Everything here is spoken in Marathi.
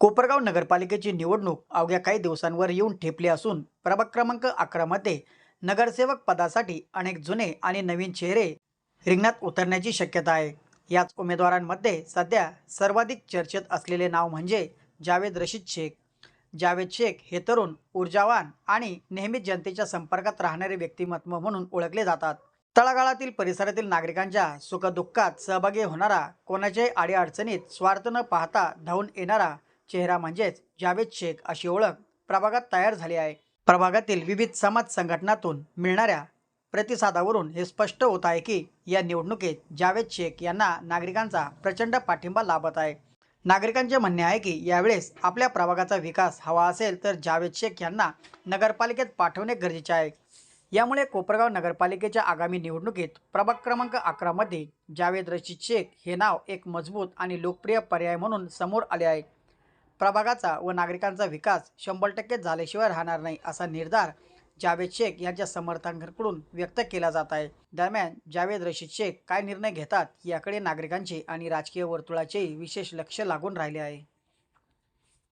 कोपरगाव नगरपालिकेची निवडणूक अवघ्या काही दिवसांवर येऊन ठेपली असून प्रभाग क्रमांक अकरामध्ये नगरसेवक पदासाठी अनेक जुने आणि नवीन चेहरे रिंगणात उतरण्याची शक्यता आहे. याच उमेदवारांमध्ये सध्या सर्वाधिक चर्चेत असलेले नाव म्हणजे जावेद रशीद शेख. जावेद शेख हे तरुण ऊर्जावान आणि नेहमीच जनतेच्या संपर्कात राहणारे व्यक्तिमत्व म्हणून ओळखले जातात. तळागाळातील परिसरातील नागरिकांच्या सुखदुःखात सहभागी होणारा कोणाच्याही अडीअडचणीत स्वार्थ न पाहता धावून येणारा चेहरा म्हणजेच जावेद शेख अशी ओळख प्रभागात तयार झाली आहे. प्रभागातील विविध समाज संघटनातून मिळणाऱ्या प्रतिसादावरून हे स्पष्ट होत आहे की या निवडणुकीत जावेद शेख यांना नागरिकांचा प्रचंड पाठिंबा लाभत आहे. नागरिकांचे म्हणणे आहे की यावेळेस आपल्या प्रभागाचा विकास हवा असेल तर जावेद शेख यांना नगरपालिकेत पाठवणे गरजेचे आहे. यामुळे कोपरगाव नगरपालिकेच्या आगामी निवडणुकीत प्रभाग क्रमांक अकरामध्ये जावेद रशीद शेख हे नाव एक मजबूत आणि लोकप्रिय पर्याय म्हणून समोर आले आहे. प्रभागाचा व नागरिकांचा विकास शंभर टक्के झाल्याशिवाय राहणार नाही असा निर्धार जावेद शेख यांच्या समर्थकांकडून व्यक्त केला जात आहे. दरम्यान जावेद रशीद शेख काय निर्णय घेतात याकडे नागरिकांचे आणि राजकीय वर्तुळाचेही विशेष लक्ष लागून राहिले आहे.